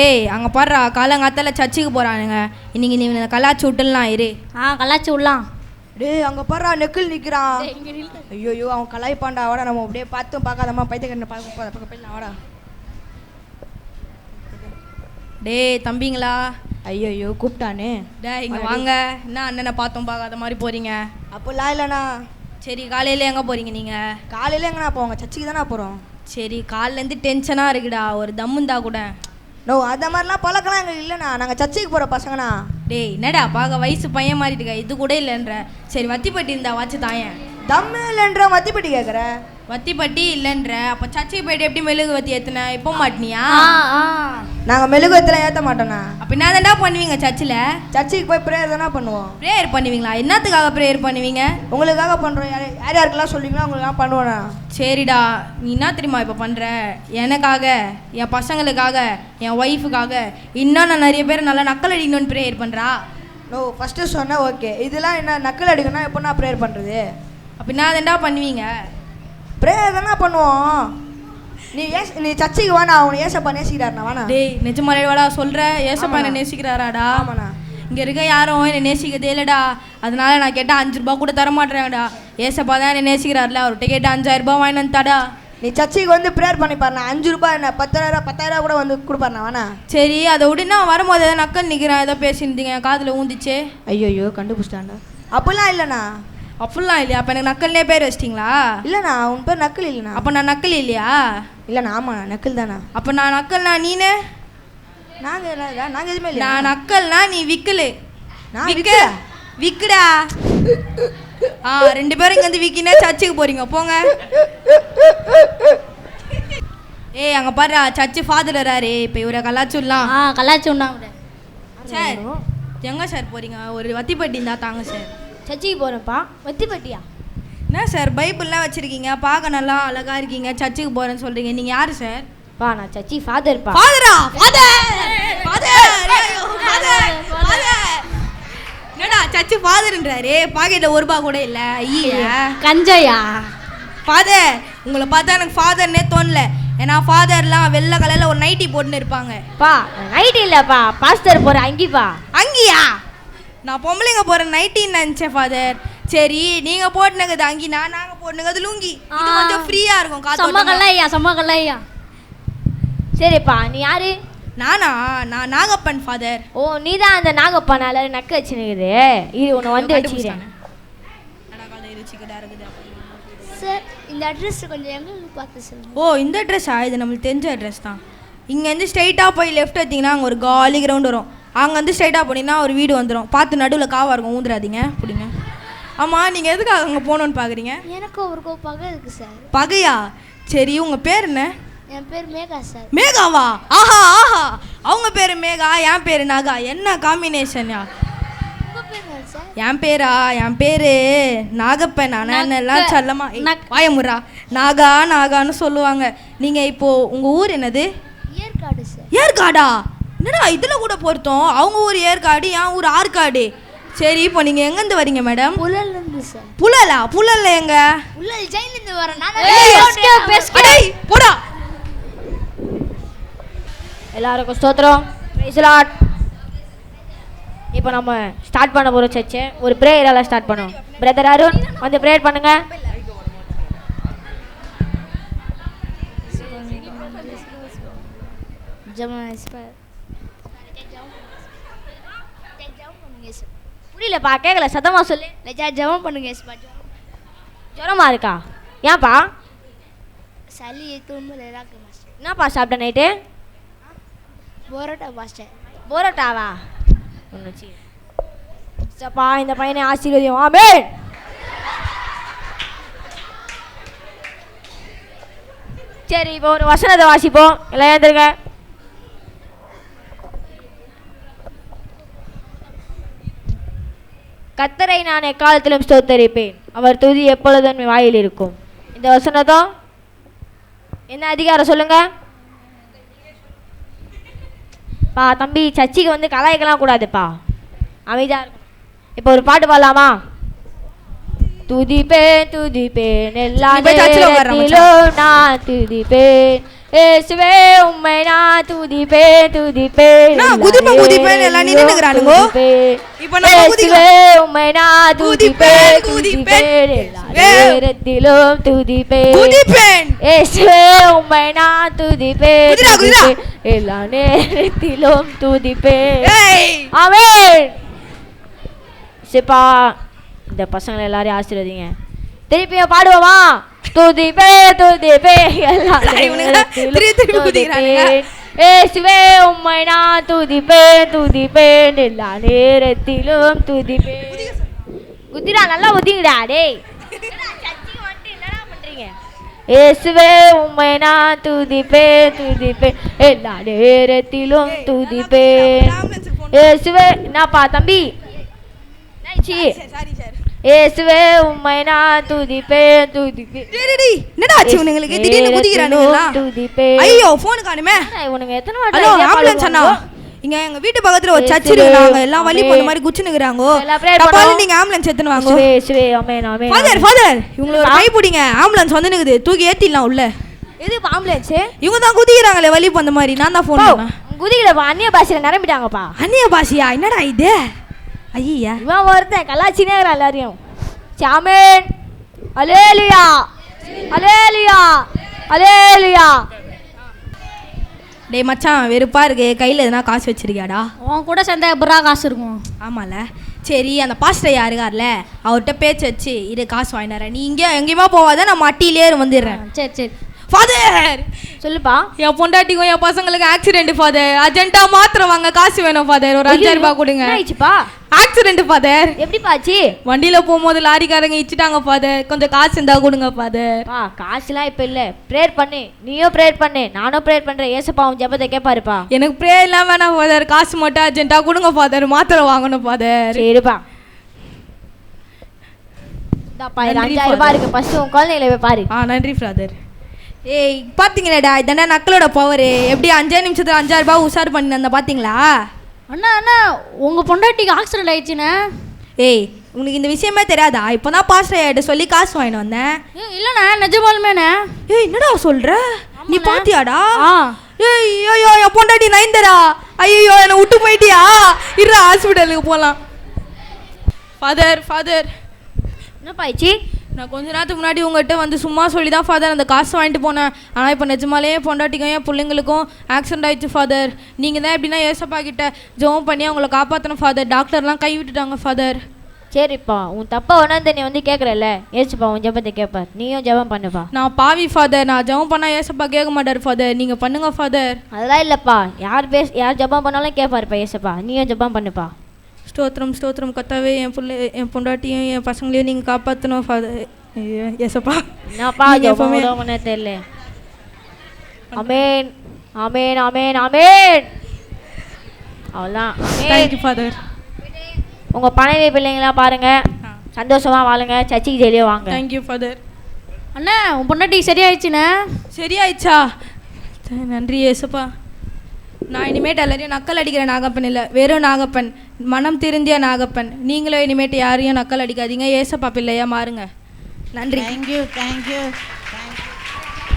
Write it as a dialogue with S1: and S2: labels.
S1: ஏய் அங்கே பாடுறா காலங்காத்தால சர்ச்சுக்கு போகிறானுங்க இன்னைக்கு நீ கலாச்சி விட்டுலாம் இரு.
S2: ஆ கலாச்சி விடலாம்.
S3: டேய் அங்க பாரு நெக்கில் நிக்கிறான். ஐயோ அவன் கலாய்ப்பாண்டா வாடா நம்ம அப்படியே பார்த்தும் பார்க்காதம்மா. பைத்தியக்காரனை பார்க்க பக்கம் போயிடலாம். வாடா.
S1: டேய் தம்பிங்களா?
S3: ஐயோ கூப்பிட்டானே.
S1: டேய் இங்கே வாங்க. என்ன அண்ணனை பார்த்தோம் பார்க்காத மாதிரி போகிறீங்க
S3: அப்போல்லாம் இல்லைண்ணா.
S1: சரி காலையில் எங்கே போகிறீங்க நீங்கள்
S3: காலையில எங்கண்ணா போவாங்க சர்ச்சுக்கு தானே போகிறோம்
S1: சரி காலிலேருந்து டென்ஷனாக இருக்குடா. ஒரு தம்முந்தா கூட.
S3: நோ அந்த மாதிரிலாம் பழக்கலாம் எங்களுக்கு இல்லைண்ணா. நாங்கள் சர்ச்சுக்கு போகிற பசங்கண்ணா.
S1: டேய் என்னடா பார்க்க வயசு பையன் மாதிரி இருக்க? இது கூட இல்லைன்ற. சரி வத்திப்பட்டி இருந்தா வாச்சு தாயேன்
S3: தம்மு இல்லைன்ற மத்திப்பட்டி கேட்குற
S1: வத்திப்பட்டி இல்லைன்ற. அப்போ சர்ச்சைக்கு போயிட்டு எப்படி மெழுகு வத்தி ஏற்றுன இப்போ மாட்டினியா?
S2: ஆ ஆ.
S3: நாங்கள் மெழுகுவத்தில் ஏற்ற மாட்டோண்ணா
S1: அப்போ என்ன தாண்டா பண்ணுவீங்க சர்ச்சில்?
S3: சர்ச்சுக்கு போய் ப்ரேயர் தானே பண்ணுவோம்.
S1: ப்ரேயர் பண்ணுவீங்களா? என்னத்துக்காக ப்ரேயர் பண்ணுவீங்க?
S3: உங்களுக்காக பண்ணுறோம் யார் யார் யாருக்கெல்லாம் சொல்லுவீங்களோ அவங்களுக்காக பண்ணுவோண்ணா
S1: சரிடா. நீ என்ன தெரியுமா இப்போ பண்ணுற எனக்காக என் பசங்களுக்காக என் ஒய்ஃபுக்காக இன்னும் நான் நிறைய பேர் நல்லா நக்கல் அடிக்கணும்னு ப்ரேயர் பண்ணுறா
S3: நோ ஃபஸ்ட்டு சொன்னேன் ஓகே இதெல்லாம் என்ன நக்கல் அடிக்கணும் எப்போ நான் ப்ரேயர் பண்ணுறது
S1: அப்போ என்ன தாண்டா பண்ணுவீங்க?
S3: ப்ரேயர் தானே பண்ணுவோம். நீ ஏஸ் நீ சர்ச்சுக்கு வாண்ணா அவனை ஏசப்பா நேசிக்கிறாருண்ணா வாண்ணா
S1: டேய் நிஜமாலே வாடா சொல்கிற ஏசப்பா என்ன நேசிக்கிறாராடா.
S3: ஆமாண்ணா.
S1: இங்கே இருக்க யாரும் என்னை நேசிக்கிறதே இல்லைடா. அதனால நான் கேட்டால் அஞ்சு ரூபா கூட தர மாட்டேறேன்டா ஏசப்பா தான் என்னை நேசிக்கிறார்ல அவர்கிட்ட கேட்டால் அஞ்சாயிரம் ரூபாய் வாங்கிட்டு வந்துட்டாடா.
S3: நீ சர்ச்சுக்கு வந்து ப்ரேயர் பண்ணி பாருண்ணா அஞ்சு ரூபாய் என்ன பத்தாயிரம் பத்தாயிரம் கூட வந்து கொடுப்பாருண்ணா வாண்ணா
S1: சரி அதை விட. நான் வரும்போது ஏதோ நக்கல் நிற்கிறேன் ஏதோ பேசியிருந்தீங்க என் காதில் ஊந்துச்சு.
S3: ஐயோ கண்டுபிடிச்சிட்டாண்டா அப்படிலாம் இல்லைண்ணா.
S1: அப்படிலாம் இல்லையா? அப்போ எனக்கு நக்கல்னே பேர் வச்சிட்டிங்களா?
S3: இல்லைண்ணா உன் பேர் நக்கல் இல்லைண்ணா.
S1: அப்போ நான் நக்கல் இல்லையா?
S3: இல்லைண்ணா ஆமாண்ணா நக்கல் தானா
S1: அப்போ நான் நக்கல்னா நீனு?
S3: நாங்கள் நாங்கள் எதுவுமே இல்லை
S1: நான் நக்கல்னா நீ விக்கலு.
S3: நான்
S1: விக்க? விக்குடா. ஆ ரெண்டு பேரும் இங்க வந்து விக்கினே சர்ச்சுக்கு போறீங்க. போங்க. ஏய் அங்க பாரு சர்ச்சு ஃபாதர் வராரு இப்போ இவரை கலாச்சுடலாம்
S2: ஆ கலாச்சி விடலாம்
S1: சார் எங்க சார் போறீங்க? ஒரு வத்திப்பட்டி இருந்தா தாங்க சார்.
S2: சர்ச்சுக்கு போகிறேன்ப்பா வத்திப்பட்டியா
S1: என்ன சார் பைபிள்லாம் வச்சிருக்கீங்க? பார்க்க நல்லா அழகா இருக்கீங்க. சர்ச்சுக்கு போறேன்னு சொல்றீங்க. நீங்க யாரு சார்?
S2: பா நான் சர்ச்சி
S1: ஃபாதரா ஃபாதர் ஃபாதர் ஃபாதர் ஃபாதர் என்னடா சர்ச்சு ஃபாதர்ன்றாரு பாக்கெட்ல ஒரு ரூபா கூட இல்ல. ஐயா.
S2: கஞ்சையா?
S1: ஃபாதர் உங்களை பார்த்தா எனக்கு ஃபாதர்னே தோணல. ஏன்னா ஃபாதர்லாம் வெள்ளை கலர்ல ஒரு நைட்டி போட்டுன்னு இருப்பாங்க.
S2: பா நைட் இல்லைப்பா. பாஸ்டர் போகிற அங்கிப்பா
S1: அங்கேயா? நான் பொம்பளைங்க போற நைட்டின்னு நினைச்சேன் ஃபாதர் சரி நீங்க போட்டுனது அங்கி நான் நாங்க போட்டுனது லுங்கி. இது. கொஞ்சம் ஃப்ரீயா இருக்கும் காத்து
S2: கல்லையா செம்ம கல்லையா சரிப்பா நீ யாரு?
S1: நானா? நான் நாகப்பன் ஃபாதர்
S2: ஓ நீ தான் அந்த நாகப்பானால நக்க வச்சுனுக்குது. இது உன்னை வந்து வச்சுக்கிறேன்.
S4: சார் இந்த அட்ரஸ் கொஞ்சம் எங்களுக்கு பார்த்து சொல்லுங்கள்
S1: ஓ இந்த அட்ரஸா இது நம்மளுக்கு தெரிஞ்ச அட்ரஸ் தான். இங்கேருந்து ஸ்ட்ரைட்டாக போய் லெஃப்ட் எடுத்தீங்கன்னா அங்கே ஒரு காலி கிரவுண்ட் வரும். அங்கேருந்து ஸ்ட்ரைட்டாக போனீங்கன்னா ஒரு வீடு வந்துடும் பார்த்து நடுவில் காவா இருக்கும். ஊந்துடாதீங்க பிடிங்க. ஆமாம் நீங்கள் எதுக்காக அங்கே போகணுன்னு பார்க்குறீங்க
S4: எனக்கும் ஒரு பகை இருக்குது சார்.
S1: பகையா? சரி உங்கள் பேர் என்ன?
S4: என் பேர் மேகா சார்.
S1: மேகாவா? ஆஹா ஆஹா. அவங்க பேர் மேகா என் பேர் நாகா. என்ன காம்பினேஷன்யா என் பேரா? என் பேரு நாகப்பன். ஆனால் எல்லாம் செல்லமா? வாயமுறா நாகா நாகான்னு சொல்லுவாங்க. நீங்கள் இப்போ உங்கள் ஊர் என்னது?
S4: ஏற்காடு சார்.
S1: ஏற்காடா? என்னடா இதில் கூட பொருத்தம்? அவங்க ஊர் ஏற்காடு என் ஊர் ஆற்காடு. சரி இப்போ நீங்கள் எங்கேருந்து வரீங்க மேடம்?
S4: புழல்லேருந்து சார்.
S1: புலலா புலல்ல எங்க?
S4: புழல் ஜெயிலேருந்து வரேன்.
S1: போடா.
S2: எல்லாருக்கும் ஸ்தோத்திரம். Lord. இப்போ நம்ம ஸ்டார்ட் பண்ண போகிறோம் சர்ச்சை ஒரு ப்ரேயரால் ஸ்டார்ட் பண்ணுவோம். பிரதர் அருண் வந்து ப்ரேயர் பண்ணுங்க புரியலப்பா கேட்கல சத்தமா சொல்லு.
S4: லஜா ஜெபம் பண்ணுங்க ஏசுப்பா
S2: ஜுரமா இருக்கா? ஏன்ப்பா
S4: சளி தும்மல் இருக்கு மாஸ்டர்
S2: என்னப்பா சாப்பிட்ட நைட்டு
S4: போரோட்டா மாஸ்டர்
S2: போராட்டாவா? ஒன்று சப்பா இந்த பையனை ஆசீர்வதியும். ஆமே சரி இப்போ ஒரு வசனத்தை வாசிப்போம். எல்லாம் ஏந்திருங்க கத்தரை நான் எக்காலத்திலும் ஸ்தோத்தரிப்பேன். அவர் துதி எப்பொழுதும் வாயில் இருக்கும். இந்த வசனத்தம் என்ன அதிகாரம் சொல்லுங்க? பா தம்பி சர்ச்சுக்கு வந்து கலாய்க்கலாம் கூடாதுப்பா. அமைதியா இருக்கணும் இப்போ ஒரு பாட்டு பாடலாமா? துதிப்பேன் துதிப்பேன் எல்லா நான் துதிப்பேன். இயேசுவே உம்மை நான் துதிப்பேன் துதிப்பேன்
S1: நான் குதிப்பேன், குதிப்பேன் எல்லாம் நின்னுக்கிறானுங்கோ. இப்ப நம்ம குதிக்க-
S2: இயேசுவே உம்மை நான் எல்லா
S1: இயேசுவே.
S2: நேரத்திலும் துதிப்பேன்
S1: குதிப்பேன்.
S2: இயேசுவே உம்மை நான். துதிப்பேன். எல்லா நேரத்திலும் துதிப்பேன்
S1: ஏய்.
S2: ஆமென். சிப்பா இந்த பசங்களை எல்லாரையும் ஆசீர்வதிங்க. திருப்பியும் பாடுவோமா? துதிப்பே துதிப்பே எல்லா. இயேசுவே உம்மை நான் துதிப்பேன் துதிப்பேன் எல்லா நேரத்திலும் துதிப்பேன் குதிரா நல்லா ஒதிங்கடா டேய். இயேசுவே உம்மை நான் துதிப்பேன் துதிப்பேன் எல்லா நேரத்திலும் துதிப்பேன் இயேசுவே என்னப்பா தம்பி?
S1: Sorry sir.
S2: இயேசுவே உம்மை நான் துதிப்பேன் துதிப்பேன்.
S1: டேய் டேய், என்னடா ஆச்சு இவனுங்களுக்கு? திடீர்னு குதிக்கிறானுங்களா?
S2: துதிப்பேன்.
S1: ஐயோ ஃபோன் காணுமே.
S2: இவனுங்க? எத்தனை வாட்டி
S1: ஹலோ ஆம்புலன்ஸ் அண்ணா? இங்க எங்க வீட்டு பக்கத்துல ஒரு சர்ச்
S2: இயேசுவே,
S1: இருக்கு நாங்க எல்லாம் வழி போன. மாதிரி
S2: எல்லாம் pray
S1: தப்பால. நீங்க ஆம்புலன்ஸ் எடுத்துன்னு வாங்க.
S2: இயேசுவே ஆமென் ஆமென்
S1: ஃபாதர் ஃபாதர் இவங்களை ஒரு கை பிடிங்க. ஆம்புலன்ஸ் வந்து நிக்குது. தூக்கி ஏத்திடலாம் உள்ள.
S2: எது ஆம்புலன்ஸ்
S1: இவங்க தான் குதிக்கிறாங்களே வழி போன மாதிரி. நான் தான் ஃபோன் பண்ணேன்.
S2: குதிக்கலப்பா அந்நிய பாஷையில நிரம்பிட்டாங்கப்பா.
S1: அந்நிய பாஷையா? என்னடா இது? ஐயா.
S2: இவன் ஒருத்தன் கலாச்சினே எல்லாரையும். சாமேன். அலேலியா. அலேலியா. அலேலியா.
S1: டேய் மச்சான் வெறுப்பா இருக்கு. கையில எதனா காசு வச்சிருக்கியாடா?
S4: உன் கூட சேர்ந்தா எப்படா காசு இருக்கும்?
S1: ஆமால. சரி அந்த பாஸ்டர் யாருக்கார்ல அவர்கிட்ட பேச்சு வச்சு இரு காசு வாங்கினாரேன் நீ இங்கே எங்கேயுமா போவாத நான் மட்டியிலே வந்துடுறேன்.
S4: சரி சரி.
S1: ஃபாதர்
S2: சொல்லுப்பா.
S1: என் பொண்டாட்டிக்கும் என் பசங்களுக்கு ஆக்சிடென்ட் ஃபாதர் அர்ஜென்ட்டா மாத்திரம் வாங்க காசு வேணும் ஃபாதர் ஒரு அஞ்சாயிரம் ரூபாய் கொடுங்க.
S2: ஆயிடுச்சுப்பா
S1: ஆக்சிடென்ட் ஃபாதர்
S2: எப்படிப்பா ஆச்சு
S1: வண்டியில போகும்போது லாரிக்காரங்க இச்சிட்டாங்க ஃபாதர் கொஞ்சம் காசு இருந்தா கொடுங்க ஃபாதர்
S2: பா காசுலாம் இப்போ இல்லை. ப்ரேயர் பண்ணு. நீயும் ப்ரேயர் பண்ணு. நானும் ப்ரேயர் பண்ணுறேன் ஏசப்பா உன் ஜெபத்தை கேட்பாருப்பா
S1: எனக்கு ப்ரே எல்லாம் வேணாம் ஃபாதர் காசு மட்டும் அர்ஜென்ட்டா கொடுங்க ஃபாதர் மாத்திரை வாங்கணும் ஃபாதர்
S2: சரிப்பா. இந்தாப்பா இது
S1: நன்றி,
S2: அஞ்சாயிரம் ரூபாய் இருக்கு. ஃபர்ஸ்ட் உன் குழந்தைகளை போய் பாரு.
S1: ஆ நன்றி ஃபாதர் ஏய் பாத்தீங்களாடா இதாண்டா நக்களோட பவர் எப்படி அஞ்சே நிமிஷத்துல அஞ்சாயிரம் ரூபாய் உஷார் பண்ணி பாத்தீங்களா?
S4: அண்ணா அண்ணா உங்கள் பொண்டாட்டிக்கு ஆக்சிடென்ட் ஆயிடுச்சுண்ணே.
S1: ஏய் உனக்கு இந்த விஷயமே தெரியாதா? இப்போதான் பாஸ்டர் ஆகிட்ட சொல்லி காசு வாங்கிட்டு வந்தேன்.
S4: இல்லைண்ணே நிஜமாலுமேண்ணே.
S1: ஏய் என்னடா சொல்ற? நீ பாத்தியாடா? ஏய் ஐயோ என் பொண்டாட்டி நைந்தரா ஐயோ என்னை விட்டு போயிட்டியா? இரு ஹாஸ்பிட்டலுக்கு போகலாம் ஃபாதர் ஃபாதர்
S2: என்னப்பா ஆயிடுச்சு?
S1: நான் கொஞ்ச நேரத்துக்கு முன்னாடி உங்கள்கிட்ட வந்து சும்மா சொல்லி தான் ஃபாதர் அந்த காசு வாங்கிட்டு போனேன். ஆனால் இப்போ நிஜமாலே என் பொண்டாட்டிக்கும் என் பிள்ளைங்களுக்கும் ஆக்சிடென்ட் ஆயிடுச்சு ஃபாதர் நீங்கள் தான் எப்படின்னா ஏசப்பா கிட்ட ஜெபம் பண்ணி அவங்கள காப்பாற்றணும் ஃபாதர் டாக்டர்லாம் கை விட்டுட்டாங்க ஃபாதர்
S2: சரிப்பா உன் தப்பை உணர்ந்து நீ வந்து கேட்குறல்ல ஏசுப்பா உன் ஜெபத்தை கேட்பார் நீயும் ஜெபம் பண்ணுப்பா.
S1: நான் பாவி ஃபாதர் நான் ஜெபம் பண்ணால் ஏசப்பா கேட்க மாட்டார் ஃபாதர் நீங்கள் பண்ணுங்க ஃபாதர்
S2: அதெல்லாம் இல்லைப்பா. யார் பேச யார் ஜெபம் பண்ணாலும் கேட்பாருப்பா ஏசப்பா நீயும் ஜெபம் பண்ணுப்பா.
S1: ஸ்தோத்திரம் ஸ்தோத்திரம். கத்தாவே என் பிள்ளை என் பொண்டாட்டியும் என் பசங்களையும் நீங்கள் காப்பாற்றணும் ஃபாதர் ஐயோ ஏசப்பா.
S2: என்னப்பா
S1: எப்பவுமே-
S2: உதவுனே தெரியல. அமேன் அமேன் அமேன் அமேன் அவ்வளோதான்
S1: தேங்க்யூ ஃபாதர்
S2: உங்கள் பனைவி பிள்ளைங்களாம் பாருங்க. சந்தோஷமா வாழுங்க. சர்ச்சுக்கு ஜெயிலியோ வாங்க.
S1: தேங்க்யூ ஃபாதர்
S4: அண்ணா உன் பொண்டாட்டிக்கு சரியாயிடுச்சுண்ணே.
S1: சரியாயிடுச்சா? நன்றி ஏசப்பா. நான் இனிமேட்டு எல்லாரையும் நக்கல் அடிக்கிற நாகப்பன் இல்லை. வெறும் நாகப்பன். மனம் திருந்திய நாகப்பன். நீங்களும் இனிமேட்டு யாரையும் நக்கல் அடிக்காதீங்க. ஏசப்பா பிள்ளையா மாறுங்க. நன்றி.
S5: Thank you thank you